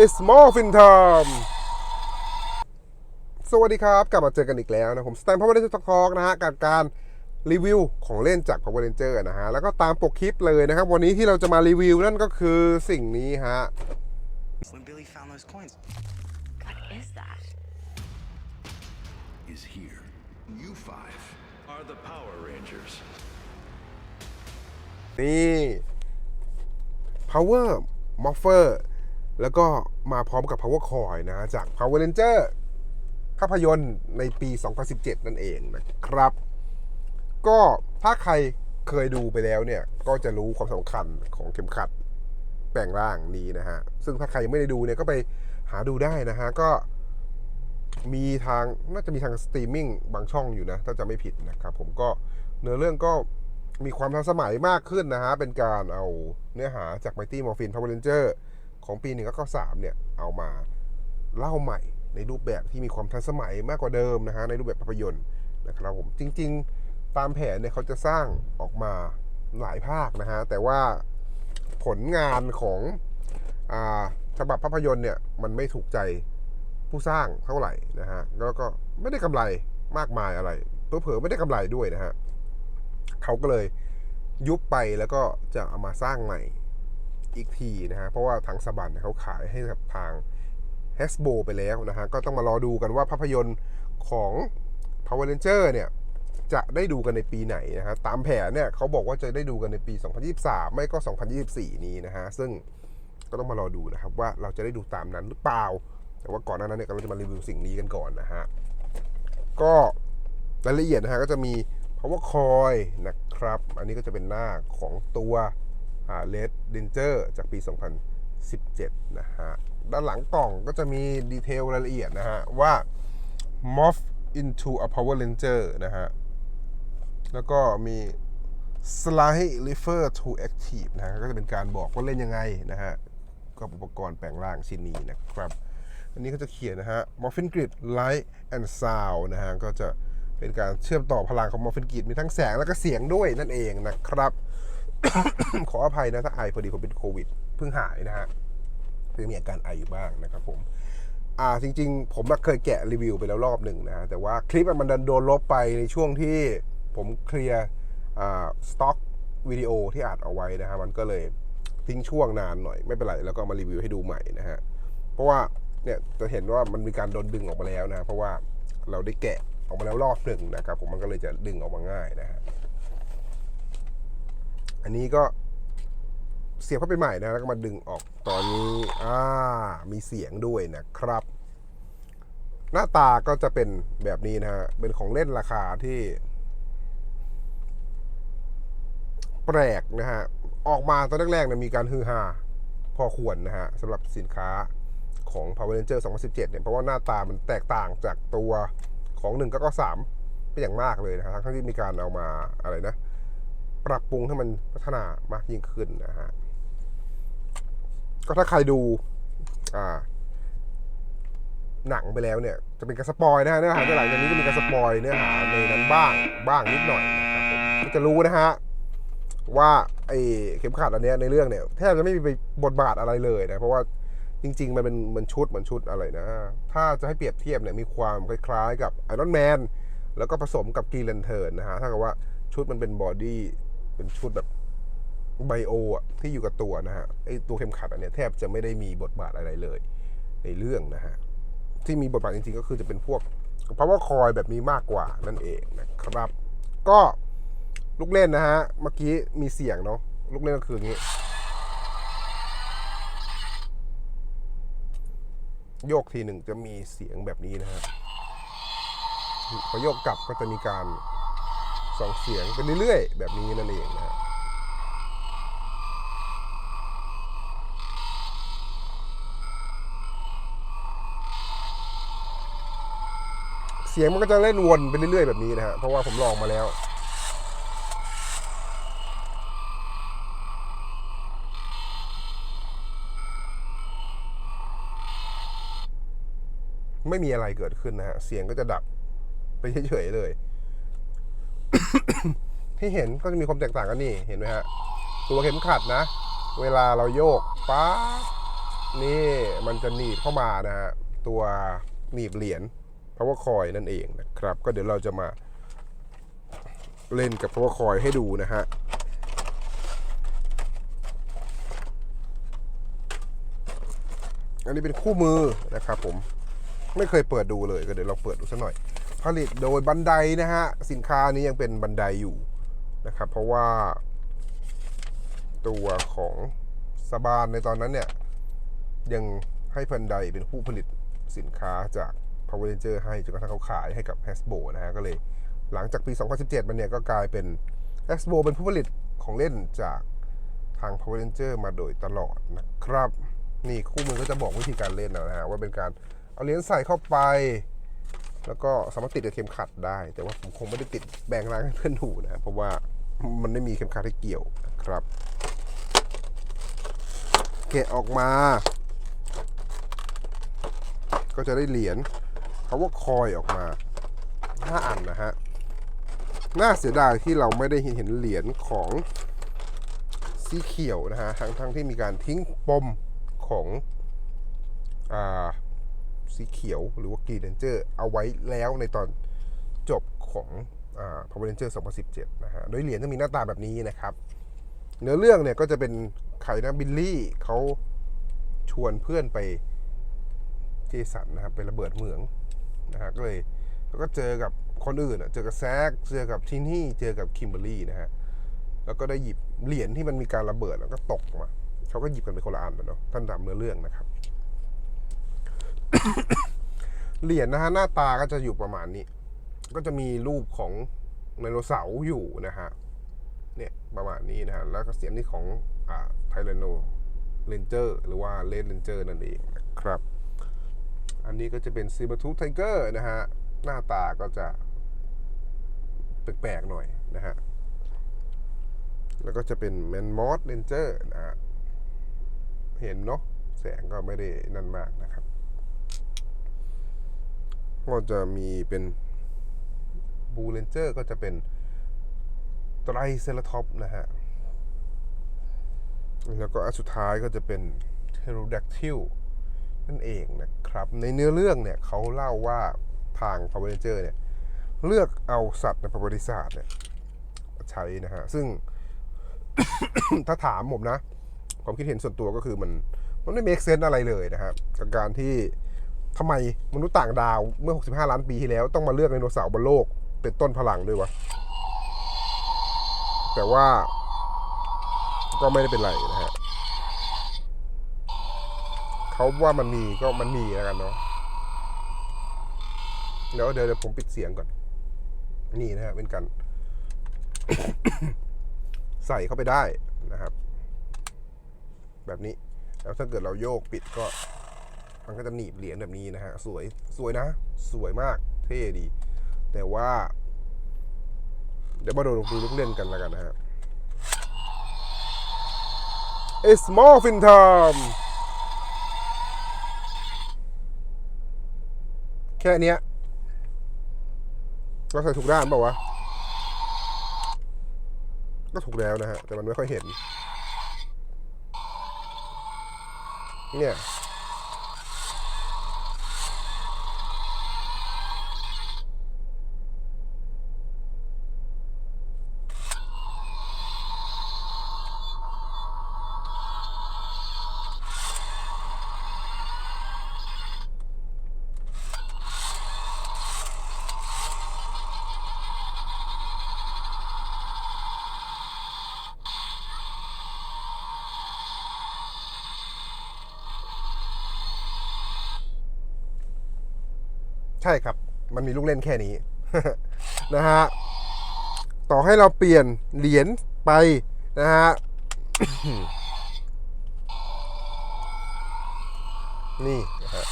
a small fin time สวัสดีครับ กลับมาเจอกันอีกแล้วนะผมสแตนพาวเวอร์เรนเจอร์ทอกนะฮะกับการรีวิวของเล่นจาก Power Ranger นะฮะ แล้วก็ตามปกคลิปเลยนะครับ วันนี้ที่เราจะมารีวิวนั่นก็คือสิ่งนี้ฮะ when Billy found those coins. What is that? is here. You five are the Power Rangers. นี่ power morpher แล้วก็มาพร้อมกับ power coil นะฮะจาก Power Ranger ภาพยนตร์ในปี 2017 นั่นเองนะครับ ก็ถ้าใครเคยดูไปแล้วเนี่ย ก็จะรู้ความสำคัญของเข็มขัดแปลงร่างนี้นะฮะ ซึ่งถ้าใครยังไม่ได้ดูเนี่ยก็ไปหาดูได้นะฮะ ก็มีทางน่าจะมีทางสตรีมมิ่งบางช่องอยู่นะ ถ้าจะไม่ผิดนะครับผมก็เนื้อเรื่องก็มีความทันสมัยมากขึ้นนะฮะ เป็นการเอาเนื้อหาจาก Mighty Morphin Power Ranger ของปี 1993 เนี่ย เอามาเล่าใหม่ในรูปแบบที่มีความทันสมัยมากกว่าเดิมนะฮะในรูปแบบภาพยนตร์นะครับผมจริง ๆ ตามแผนเนี่ยเขาจะสร้างออกมาหลายภาคนะฮะแต่ว่าผลงานของฉบับภาพยนตร์เนี่ยมันไม่ถูกใจผู้สร้างเท่าไหร่นะฮะแล้วก็ไม่ได้กำไรมากมายอะไรเผลอๆไม่ได้กำไรด้วยนะฮะเขาก็เลยยุบไปแล้วก็จะเอามาสร้างใหม่ อีกทีนะฮะเพราะว่าทางสบันเขาขายให้กับทาง h a s b o ไปแล้วนะฮะก็ต้องมารอดูกันว่าภาพยนตร์ของ Power Ranger เนี่ยจะได้ดูกันในปีไหนนะฮะตามแผนเนี่ยเขาบอกว่าจะได้ดูกันในปี 2023 ไม่ก็ 2024 นี้นะฮะซึ่งก็ต้องมารอดูนะครับว่าเราจะได้ดูตามนั้นหรือเปล่า แต่ว่าก่อนหน้านั้นเนี่ยเราจะมารีวิวสิ่งนี้กันก่อนนะฮะก็รายละเอียดนะฮะก็จะมี power coil นะครับ อันนี้ก็จะเป็นหน้าของตัว อ่า Red Ranger จากปี 2017 นะฮะ ด้านหลังกล่องก็จะมีดีเทลรายละเอียดนะฮะ ว่า morph into a power ranger นะฮะ แล้วก็มี slide refer to active นะฮะ ก็จะเป็นการบอกว่าเล่นยังไงนะฮะ ก็อุปกรณ์แปลงร่างชิ้นนี้นะครับ อันนี้ก็จะเขียนนะฮะ morphin grid light and sound นะฮะ ก็จะเป็นการเชื่อมต่อพลังของ morphin grid มีทั้งแสงแล้วก็เสียงด้วยนั่นเองนะครับ ขออภัยนะถ้าไอพอดีผมเป็นโควิดเพิ่งหายนะฮะเพิ่งมีอาการไออยู่บ้างนะครับผมอ่าจริง ๆ ผมเคยแกะรีวิวไปแล้วรอบหนึ่งนะแต่ว่าคลิปมันดันโดนลบไปในช่วงที่ผมเคลียร์อ่าสต็อกวิดีโอที่อัดเอาไว้นะฮะมันก็เลยทิ้งช่วงนานหน่อยไม่เป็นไรแล้วก็มารีวิวให้ดูใหม่นะฮะเพราะว่าเนี่ยจะเห็นว่ามันมีการโดนดึงออกมาแล้วนะเพราะว่าเราได้แกะออกมาแล้วรอบหนึ่งนะครับผมมันก็เลยจะดึงออกมาง่ายนะฮะ อันนี้ก็เสียบเข้าไปใหม่นะแล้วก็มาดึงออกตอนนี้อ่ามีเสียงด้วยนะครับ หน้าตาก็จะเป็นแบบนี้นะฮะเป็นของเล่นราคาที่ แปลกนะฮะออกมาตอนแรกๆนี่ยมีการฮือฮาพอควรนะฮะสำหรับสินค้าของ Power Ranger 2017 เนี่ยเพราะว่าหน้าตามันแตกต่างจากตัวของ1ก็ก็3เป็นอย่างมากเลยนะฮะทั้งที่มีการเอามาอะไรนะ ปรับปรุงให้มันพัฒนามากยิ่งขึ้นนะฮะ ก็ถ้าใครดู อ่า หนังไปแล้วเนี่ย จะเป็นการสปอยนะฮะเนื้อหาในหลังจากนี้จะมีการสปอยเนื้อหาในนั้นบ้างบ้างนิดหน่อยนะครับผมก็จะรู้นะฮะว่าไอ้เข็มขัดอันเนี้ยในเรื่องเนี่ยแทบจะไม่มีบทบาทอะไรเลยนะเพราะว่าจริง ๆ มันเป็นเหมือนชุดเหมือนชุดอะไรนะ ถ้าจะให้เปรียบเทียบเนี่ยมีความคล้ายๆ กับไอรอนแมนแล้วก็ผสมกับกีเลนเทิร์นนะฮะถ้ากับว่าชุดมันเป็นบอดี้ เป็นชุดแบบไบโออะที่อยู่กับตัวนะฮะไอตัวเข็มขัดอันเนี้ยแทบจะไม่ได้มีบทบาทอะไรเลย ในเรื่องนะฮะที่มีบทบาทจริงๆก็คือจะเป็นพวก power coil แบบนี้มากกว่านั่นเองนะครับ ก็ลูกเล่นนะฮะเมื่อกี้มีเสียงเนาะลูกเล่นก็คืออย่างนี้ โยกทีหนึ่งจะมีเสียงแบบนี้นะฮะพอโยกกลับก็จะมีการ สองเสียงไปเรื่อยๆ แบบนี้นั่นเองนะฮะเสียงมันก็จะเล่นวนไปเรื่อยๆ แบบนี้นะฮะ เพราะว่าผมลองมาแล้วไม่มีอะไรเกิดขึ้นนะฮะ เสียงก็จะดับไปเฉยๆเลย ที่เห็นก็จะมีความแตกต่างกันนี่เห็นไหมฮะตัวเข็มขัดนะ เวลาเราโยกป๊านี่มันจะหนีบเข้ามานะฮะตัวหนีบเหรียญ power coin นั่นเองนะครับ ก็เดี๋ยวเราจะมาเล่นกับ power coin ให้ดูนะฮะอันนี้เป็นคู่มือนะครับผมไม่เคยเปิดดูเลยก็เดี๋ยวลองเปิดดูสักหน่อย ผลิตโดยบันไดนะฮะ สินค้านี้ยังเป็นบันไดอยู่นะครับ เพราะว่า ตัวของสบานในตอนนั้นเนี่ย ยังให้พันไดเป็นผู้ผลิตสินค้าจาก Power Ranger ให้จนกระทั่งเขาขายให้กับ Hasbro นะฮะก็เลยหลังจากปี 2017 มันเนี่ยก็กลายเป็น Hasbro เป็นผู้ผลิตของเล่นจากทาง Power Ranger มาโดยตลอดนะครับ นี่คู่มือก็จะบอกวิธีการเล่นนะฮะว่าเป็นการเอาเหรียญใส่เข้าไป แล้วก็สามารถติดกับเข็มขัดได้ แต่ว่าผมคงไม่ได้ติดแบ่งรางให้เพื่อนดูนะเพราะว่ามันไม่มีเข็มขัดให้เกี่ยวนะครับแกะออกมา ก็จะได้เหรียญเขาว่าคอยออกมาห้าอันนะฮะน่าเสียดายที่เราไม่ได้เห็นเหรียญของสีเขียวนะฮะทั้งทั้งที่มีการทิ้งปมของอ่า สีเขียวหรือว่ากีเรนเจอร์เอาไว้แล้วในตอนจบของอ่า Power Ranger 2017 นะฮะ โดยเหรียญจะมีหน้าตาแบบนี้นะครับ เนื้อเรื่องเนี่ยก็จะเป็นใครนะบิลลี่เขาชวนเพื่อนไปเจสันนะครับไประเบิดเหมืองนะฮะก็เลยแล้วก็เจอกับคนอื่นอะเจอกับแซกเจอกับทินนี่เจอกับคิมเบอรี่นะฮะแล้วก็ได้หยิบเหรียญที่มันมีการระเบิดแล้วก็ตกมาเขาก็หยิบกันไปคนละอันเนาะท่านตามเนื้อเรื่องนะครับ เหรียญนะฮะหน้าตาก็จะอยู่ประมาณนี้ ก็จะมีรูปของไดโนเสาร์อยู่นะฮะเนี่ยประมาณนี้นะฮะแล้วก็เสียงนี่ของอ่าไทเรโนเรนเจอร์หรือว่าเลนเรนเจอร์นั่นเองนะครับ อันนี้ก็จะเป็นซีบ r ทูไทเกอร์นะฮะหน้าตาก็จะแปลกๆหน่อยนะฮะแล้วก็จะเป็นแมนมอสเรนเจอร์นะฮะเห็นเนาะแสงก็ไม่ได้นั่นมากนะครับ ก็จะมีเป็นบูเรนเจอร์ก็จะเป็นไตรเซราทอปนะฮะ แล้วก็อันสุดท้ายก็จะเป็นเทโรดักทิลนั่นเองนะครับ ในเนื้อเรื่องเนี่ยเขาเล่าว่าทางพาวเวอร์เจอร์เนี่ย เลือกเอาสัตว์ในประวัติศาสตร์เนี่ยใช้นะฮะ ซึ่งถ้าถามผมนะ ความคิดเห็นส่วนตัวก็คือมัน มันไม่เมคเซนอะไรเลยนะครับกับการที่ ทำไมมนุษย์ต่างดาวเมื่อ 65 ล้านปีที่แล้วต้องมาเลือกไดโนเสาร์บนโลก เป็นต้นพลังด้วยวะ แต่ว่า ก็ไม่ได้เป็นไรนะฮะเขาว่ามันมีก็มันมีแล้วกันเนาะเดี๋ยวเดี๋ยวเดี๋ยวผมปิดเสียงก่อน นี่นะฮะเป็นการใส่เข้าไปได้นะครับ แบบนี้ แล้วถ้าเกิดเราโยกปิดก็ มันก็จะหนีบเหรียญแบบนี้นะฮะ สวยสวยนะ สวยมากเท่ดี แต่ว่า เดี๋ยวมาดูดูลูกเล่นกันแล้วกันนะฮะ It's Morphin Time แค่เนี้ยเราใส่ถูกด้านเปล่าวะ ก็ถูกแล้วนะฮะ แต่มันไม่ค่อยเห็น เนี่ย ใช่ครับ มันมีลูกเล่นแค่นี้ นะฮะ ต่อให้เราเปลี่ยนเหรียญไปนะฮะ นี่นะฮะ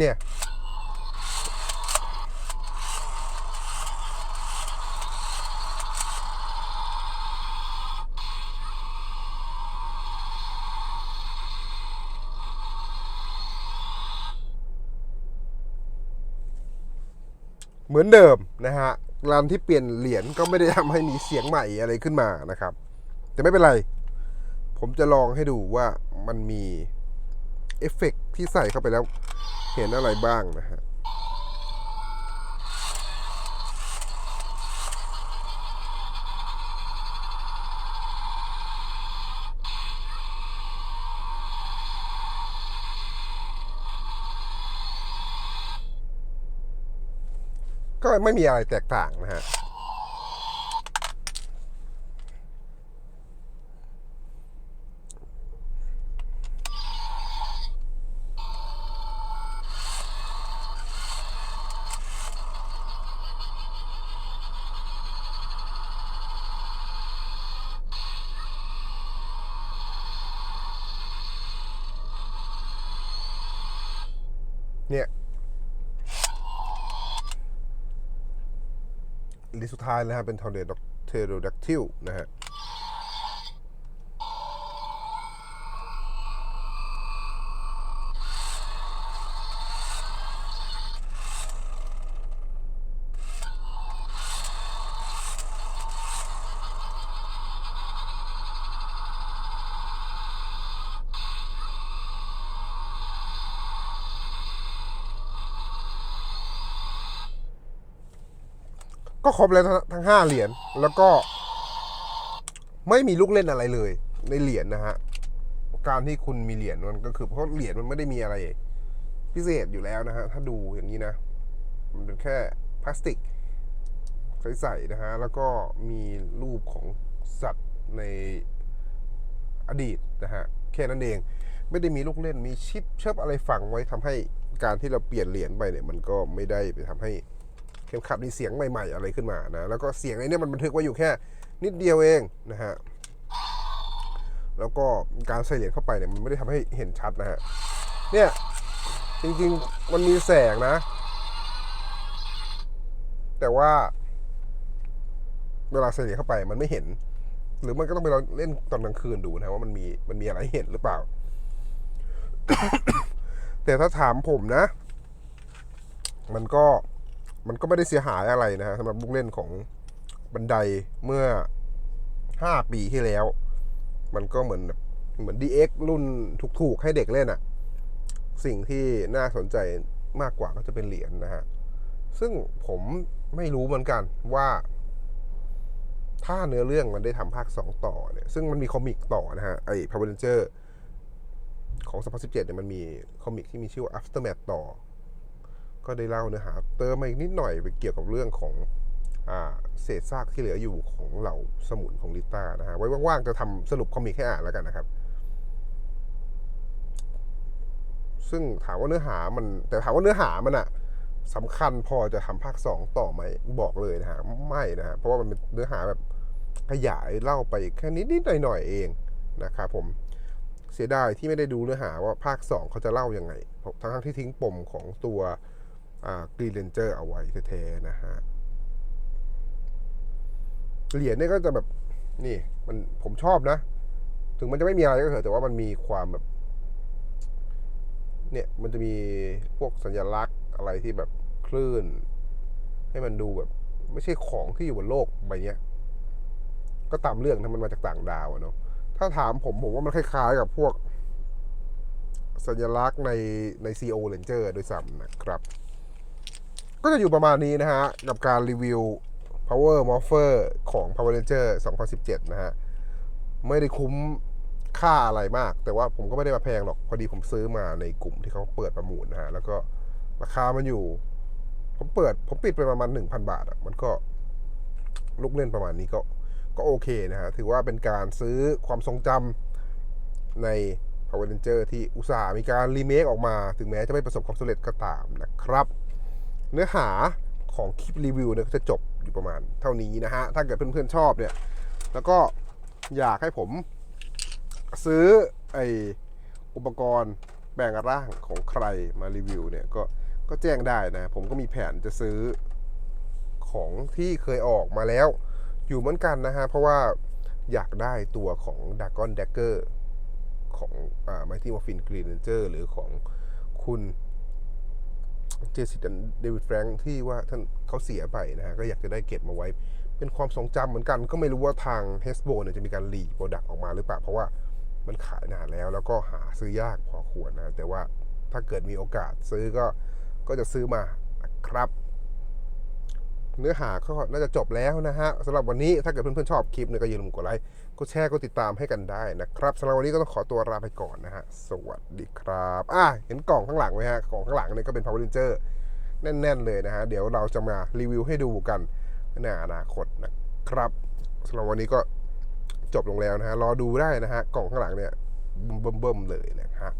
เนี่ยเหมือนเดิมนะฮะรันที่เปลี่ยนเหรียญก็ไม่ได้ทำให้มีเสียงใหม่อะไรขึ้นมานะครับ แต่ไม่เป็นไร ผมจะลองให้ดูว่ามันมีเอฟเฟกที่ใส่เข้าไปแล้ว เห็นอะไรบ้างนะฮะก็ไม่มีอะไรแตกต่างนะฮะ เนี่ยลิสุดท้ายนะฮะเป็นทอร์เนโดเทโรดักทิลนะฮะ ก็ครบแล้วทั้งห้าเหรียญแล้วก็ ไม่มีลูกเล่นอะไรเลย ในเหรียญนะฮะการที่คุณมีเหรียญมันก็คือเพราะเหรียญมันไม่ได้มีอะไร พิเศษอยู่แล้วนะฮะถ้าดูอย่างนี้นะ มันเป็นแค่พลาสติกใสๆนะฮะแล้วก็มีรูปของสัตว์ในอดีตนะฮะแค่นั้นเองไม่ได้มีลูกเล่นมีชิปเชิบอะไรฝังไว้ทำให้การที่เราเปลี่ยนเหรียญไปเนี่ยมันก็ไม่ได้ไปทำให้ เข็มขัดมีเสียงใหม่ ๆ อะไรขึ้นมานะแล้วก็เสียงในเนี้มันบันทึกไว้อยู่แค่นิดเดียวเองนะฮะแล้วก็การใส่เหรียญเข้าไปเนี่ยมันไม่ได้ทำให้เห็นชัดนะฮะเนี่ยจริงๆมันมีแสงนะ แต่ว่าเวลาใส่เหรียญเข้าไปมันไม่เห็น หรือมันก็ต้องไปลองเล่นตอนกลางคืนดูนะว่ามันมีมันมีอะไรเห็นหรือเปล่า แต่ถ้าถามผมนะ มันก็ มันก็ไม่ได้เสียหายอะไรนะฮะสำหรับลูกเล่นของบันไดเมื่อ 5 ปีที่แล้ว มันก็เหมือนแบบเหมือน DX รุ่นถูกๆ ให้เด็กเล่นอะสิ่งที่น่าสนใจมากกว่าก็จะเป็นเหรียญนะฮะ ซึ่งผมไม่รู้เหมือนกันว่า ถ้าเนื้อเรื่องมันได้ทำภาค 2 ต่อเนี่ย ซึ่งมันมีคอมิกต่อนะฮะ ไอ้ Power Ranger ของ 2017 เนี่ยมันมีคอมิกที่มีชื่อว่า Aftermath ต่อ ก็ได้เล่าเนื้อหาเติมมาอีกนิดหน่อยไปเกี่ยวกับเรื่องของอเศษซากที่เหลืออยู่ของเหล่าสมุนของลิต้านะฮะไว้ว่างๆจะทำสรุปคอมิกให้อ่านแล้วกันนะครับ ซึ่งถามว่าเนื้อหามัน แต่ถามว่าเนื้อหามันอะสำคัญพอจะทำภาค 2 ต่อไหมบอกเลยนะฮะไม่นะฮะเพราะว่ามันเป็นเนื้อหาแบบขยายเล่าไปแค่นิดๆหน่อยๆเองนะครับผมเสียดายที่ไม่ได้ดูเนื้อหาว่าภาค 2 เขาจะเล่ายังไงทั้งที่ทิ้งปมของตัว กรีนเรนเจอร์เอาไว้แท้ๆนะฮะ เหรียญเนี่ยก็จะแบบนี่มันผมชอบนะ ถึงมันจะไม่มีอะไรก็เถอะแต่ว่ามันมีความแบบ เนี่ยมันจะมีพวกสัญลักษณ์อะไรที่แบบคลื่น ให้มันดูแบบ ไม่ใช่ของที่อยู่บนโลกใบเนี้ยก็ตามเรื่องถ้ามันมาจากต่างดาวเนาะถ้าถามผมผมว่ามันคล้ายๆกับพวกสัญลักษณ์ในใน CO Ranger ด้วยซ้ำนะครับ ก็จะอยู่ประมาณนี้นะฮะ กับการรีวิว Power Morpher ของ Power Ranger 2017 นะฮะ ไม่ได้คุ้มค่าอะไรมาก แต่ว่าผมก็ไม่ได้มาแพงหรอก พอดีผมซื้อมาในกลุ่มที่เขาเปิดประมูลนะฮะ แล้วก็ราคามันอยู่ ผมเปิด ผมปิดไปประมาณ 1,000 บาทอะมันก็ลูกเล่นประมาณนี้ก็ ก็โอเคนะฮะ ถือว่าเป็นการซื้อความทรงจำใน Power Ranger ที่อุตส่าห์มีการรีเมคออกมา ถึงแม้จะไม่ประสบความสำเร็จก็ตามนะครับ เนื้อหาของคลิปรีวิวเนี่ยจะจบอยู่ประมาณเท่านี้นะฮะ ถ้าเกิดเพื่อนๆชอบเนี่ย แล้วก็อยากให้ผมซื้อไออุปกรณ์แปลงร่างของใครมารีวิวเนี่ยก็ก็แจ้งได้นะ ผมก็มีแผนจะซื้อของที่เคยออกมาแล้ว อยู่เหมือนกันนะฮะ เพราะว่าอยากได้ตัวของ d a g o n Dagger ของอ่า Mighty Morphin Green Ranger หรือของคุณ เจสิตเดวิดแฟรงค์ที่ว่าท่านเขาเสียไปนะฮะก็อยากจะได้เก็บมาไว้ เป็นความทรงจำเหมือนกัน ก็ไม่รู้ว่าทางเฮสโบเนี่ยจะมีการรีโปรดักต์ออกมาหรือเปล่า เพราะว่ามันขายนานแล้ว แล้วก็หาซื้อยากพอควรนะ แต่ว่าถ้าเกิดมีโอกาสซื้อก็ก็จะซื้อมาครับ เนื้อหาก็น่าจะจบแล้วนะฮะสำหรับวันนี้ถ้าเกิดเพื่อนๆชอบคลิปเนี่ยก็อย่าลืมกดไลค์กดแชร์กดติดตามให้กันได้นะครับสำหรับวันนี้ก็ต้องขอตัวลาไปก่อนนะฮะสวัสดีครับอะเห็นกล่องข้างหลังไหมฮะกล่องข้างหลังเนี่ยก็เป็น Power Ranger แน่น ๆ เลยนะฮะเดี๋ยวเราจะมารีวิวให้ดูกันในอนาคตนะครับสำหรับวันนี้ก็จบลงแล้วนะฮะรอดูได้นะฮะกล่องข้างหลังเนี่ยเบิ่มๆเลยนะฮะ